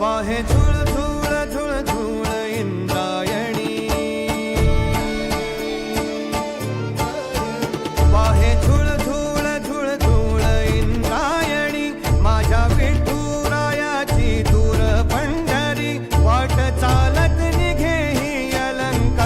বাহে ঝুল